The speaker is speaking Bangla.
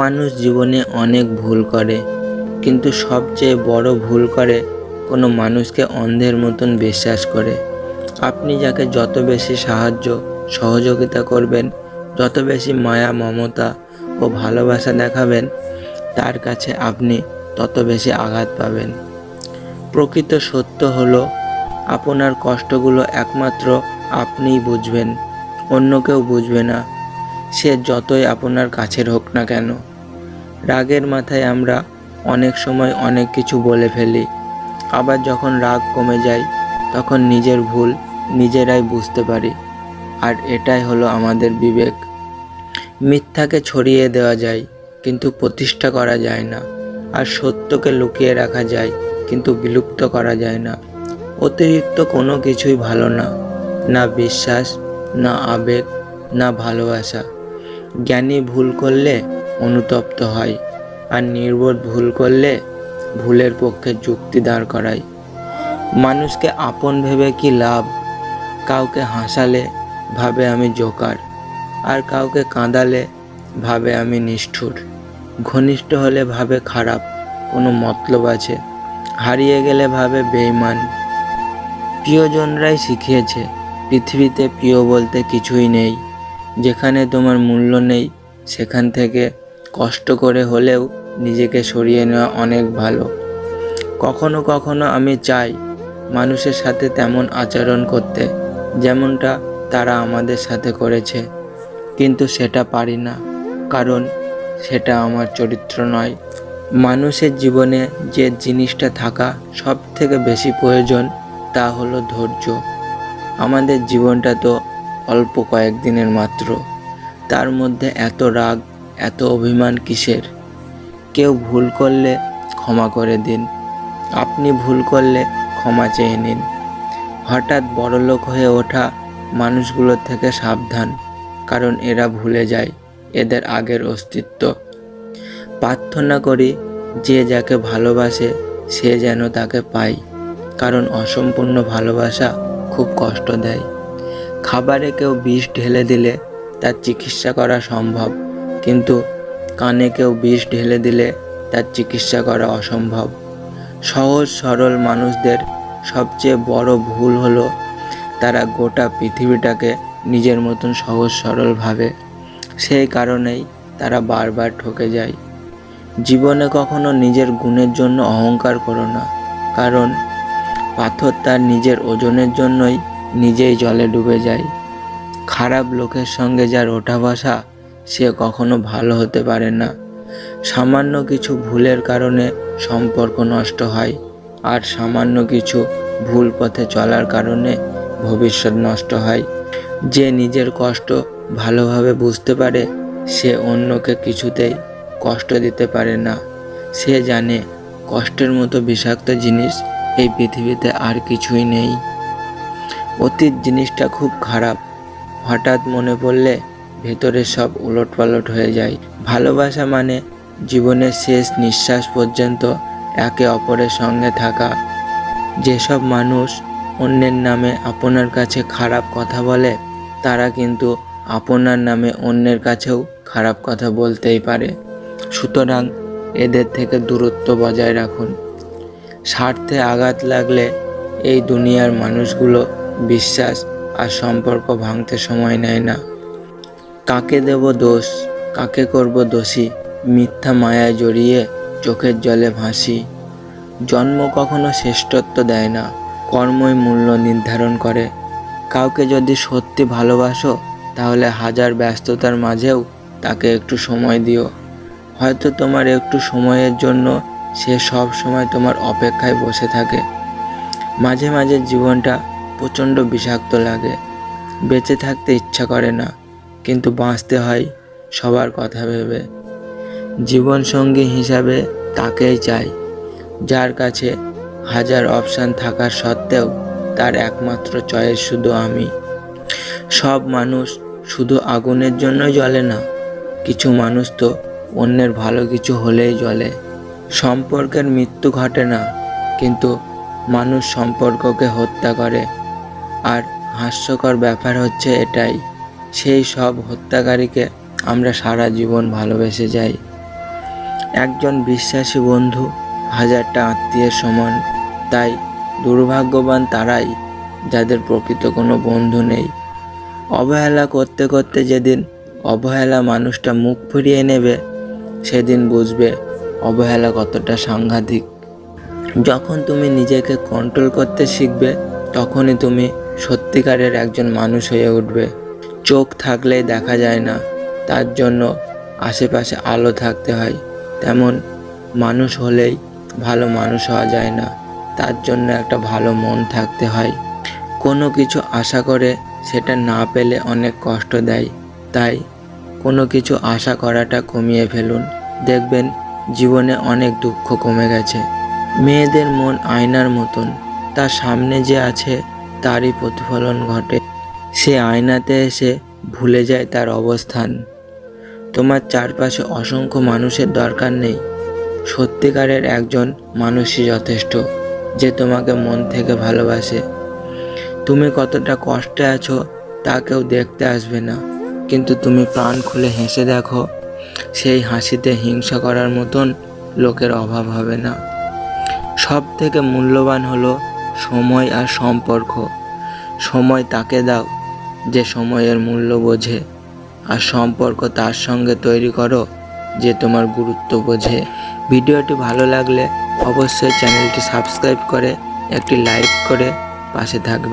মানুষ জীবনে অনেক ভুল করে, কিন্তু সবচেয়ে বড় ভুল করে কোনো মানুষকে অন্ধের মতন বিশ্বাস করে। আপনি যাকে যত বেশি সাহায্য, সহযোগিতা করবেন, যত বেশি মায়া, মমতা ও ভালোবাসা দেখাবেন, তার কাছে আপনি তত বেশি আঘাত পাবেন। প্রকৃত সত্য হলো, আপনার কষ্টগুলো একমাত্র আপনিই বুঝবেন, অন্য কেউ বুঝবে না। সে যতই আপনার কাছের হোক না কেন, রাগের মাথায় আমরা অনেক সময় অনেক কিছু বলে ফেলি। আবার যখন রাগ কমে যায়, তখন নিজের ভুল নিজেরাই বুঝতে পারি। আর এটাই হলো আমাদের বিবেক। মিথ্যাকে ছড়িয়ে দেওয়া যায়, কিন্তু প্রতিষ্ঠা করা যায় না। আর সত্যকে লুকিয়ে রাখা যায়, কিন্তু বিলুপ্ত করা যায় না। অতিরিক্ত কোনো কিছুই ভালো না না বিশ্বাস, না আবেগ, না ভালোবাসা। জ্ঞানী ভুল করলে অনুতপ্ত হয় আর নির্বোধ ভুল করলে ভুলের পক্ষে যুক্তি দাঁড় করায়। মানুষকে আপন ভেবে কি লাভ? কাউকে হাসালে ভাবে আমি জোকার, আর কাউকে কাঁদালে ভাবে আমি নিষ্ঠুর। ঘনিষ্ঠ হলে ভাবে খারাপ, কোনো মতলব আছে? হারিয়ে গেলে ভাবে বেইমান প্রিয়জনরাই শিখিয়েছে, পৃথিবীতে প্রিয় বলতে কিছুই নেই। যেখানে তোমার মূল্য নেই, সেখান থেকে কষ্ট করে হলেও নিজেকে সরিয়ে নেওয়া অনেক ভালো। কখনো কখনো আমি চাই মানুষের সাথে তেমন আচরণ করতে, যেমনটা তারা আমাদের সাথে করেছে। কিন্তু সেটা পারি না, কারণ সেটা আমার চরিত্র নয়। মানুষের জীবনে যে জিনিসটা থাকা সব থেকে বেশি প্রয়োজন, তা হলো ধৈর্য। আমাদের জীবনটা তো অল্প কয়েকদিনের মাত্র। তার মধ্যে এত রাগ, এত অভিমান কিসের? কেউ ভুল করলে ক্ষমা করে দিন। আপনি ভুল করলে ক্ষমা চেয়ে নিন। হঠাৎ বড়লোক হয়ে ওঠা মানুষগুলোর থেকে সাবধান, কারণ এরা ভুলে যায় এদের আগের অস্তিত্ব। প্রার্থনা করি যে যাকে ভালোবাসে, সে যেন তাকে পায়, কারণ অসম্পূর্ণ ভালোবাসা খুব কষ্ট দেয়। খাবারে কেউ বিষ ঢেলে দিলে তার চিকিৎসা করা সম্ভব, কিন্তু কানে কেউ বিষ ঢেলে দিলে তার চিকিৎসা করা অসম্ভব। সহজ সরল মানুষদের সবচেয়ে বড় ভুল হলো তারা গোটা পৃথিবীটাকে নিজের মতন সহজ সরল ভাবে। সেই কারণেই তারা বারবার ঠকে যায়। জীবনে কখনো নিজের গুণের জন্য অহংকার করো না, কারণ পাথর তার নিজের ওজনের জন্যই নিজেই জলে ডুবে যায়। খারাপ লোকের সঙ্গে যার ওঠা বসা সে কখনো ভালো হতে পারে না। সামান্য কিছু ভুলের কারণে সম্পর্ক নষ্ট হয় আর সামান্য কিছু ভুল পথে চলার কারণে ভবিষ্যৎ নষ্ট হয়। যে নিজের কষ্ট ভালোভাবে বুঝতে পারে, সে অন্যকে কিছুতেই কষ্ট দিতে পারে না। সে জানে কষ্টের মতো বিষাক্ত জিনিস এই পৃথিবীতে আর কিছুই নেই। অতীত জিনিসটা খুব খারাপ। হঠাৎ মনে পড়লে ভেতরে সব উলটপালট হয়ে যায়। ভালোবাসা মানে জীবনের শেষ নিঃশ্বাস পর্যন্ত একে অপরের সঙ্গে থাকা। যেসব মানুষ অন্যের নামে আপনার কাছে খারাপ কথা বলে, তারা কিন্তু আপনার নামে অন্যের কাছেও খারাপ কথা বলতেই পারে। সুতরাং এদের থেকে দূরত্ব বজায় রাখুন। স্বার্থে আঘাত লাগলে এই দুনিয়ার মানুষগুলো বিশ্বাস আর সম্পর্ক ভাঙতে সময় নেয় না। কাকে দেব দোষ, কাকে করব দোষী, মিথ্যা মায়ায় জড়িয়ে চোখের জলে ভাসি। জন্ম কখনো শ্রেষ্ঠত্ব দেয় না, কর্মই মূল্য নির্ধারণ করে। কাউকে যদি সত্যি ভালোবাসো, তাহলে হাজার ব্যস্ততার মাঝেও তাকে একটু সময় দিও। হয়তো তোমার একটু সময়ের জন্য সে সব সময় তোমার অপেক্ষায় বসে থাকে। মাঝে মাঝে জীবনটা প্রচণ্ড বিষাক্ত লাগে। বেঁচে থাকতে ইচ্ছা করে না, কিন্তু বাঁচতে হয় সবার কথা ভেবে। জীবন সঙ্গী হিসাবে তাকেই চাই, যার কাছে হাজার অপশান থাকার সত্ত্বেও তার একমাত্র চয়েস শুধু আমি। সব মানুষ শুধু আগুনের জন্যই জ্বলে না, কিছু মানুষ তো অন্যের ভালো কিছু হলেই জ্বলে। সম্পর্কের মৃত্যু ঘটে না, কিন্তু মানুষ সম্পর্ককে হত্যা করে। আর হাস্যকর ব্যাপার হচ্ছে এটাই, সেই সব হত্যাকারীকে আমরা সারা জীবন ভালোবেসে যাই। একজন বিশ্বাসী বন্ধু হাজারটা আত্মীয়ের সমান, তাই দুর্ভাগ্যবান তারাই যাদের প্রকৃত কোনো বন্ধু নেই। অবহেলা করতে করতে যেদিন অবহেলা মানুষটা মুখ ফিরিয়ে নেবে, সেদিন বুঝবে অবহেলা কতটা সাংঘাতিক। যখন তুমি নিজেকে কন্ট্রোল করতে শিখবে, তখনই তুমি সত্যিকারের একজন মানুষ হয়ে উঠবে। চোখ থাকলেই দেখা যায় না, তার জন্য আশেপাশে আলো থাকতে হয়। তেমন মানুষ হলেই ভালো মানুষ হওয়া যায় না, তার জন্য একটা ভালো মন থাকতে হয়। কোনো কিছু আশা করে সেটা না পেলে অনেক কষ্ট দেয়, তাই কোনো কিছু আশা করাটা কমিয়ে ফেলুন। দেখবেন জীবনে অনেক দুঃখ কমে গেছে। মেয়েদের মন আয়নার মতন, তার সামনে যে আছে তারই প্রতিফলন ঘটে। সে আয়নাতে এসে ভুলে যায় তার অবস্থান। তোমার চারপাশে অসংখ্য মানুষের দরকার নেই। সত্যিকারের একজন মানুষই যথেষ্ট, যে তোমাকে মন থেকে ভালোবাসে। তুমি কতটা কষ্টে আছো তা কেউ দেখতে আসবে না। কিন্তু তুমি প্রাণ খুলে হেসে দেখো, সেই হাসিতে হিংসা করার মতন লোকের অভাব হবে না। সব থেকে মূল্যবান হলো সময় আর সম্পর্ক। সময় তাকে দাও, যে সময়ের মূল্য বোঝে। আর সম্পর্ক তার সঙ্গে তৈরি করো, যে তোমার গুরুত্ব বোঝে। ভিডিওটি ভালো লাগলে অবশ্যই চ্যানেলটি সাবস্ক্রাইব করে একটি লাইক করে পাশে থাকবেন।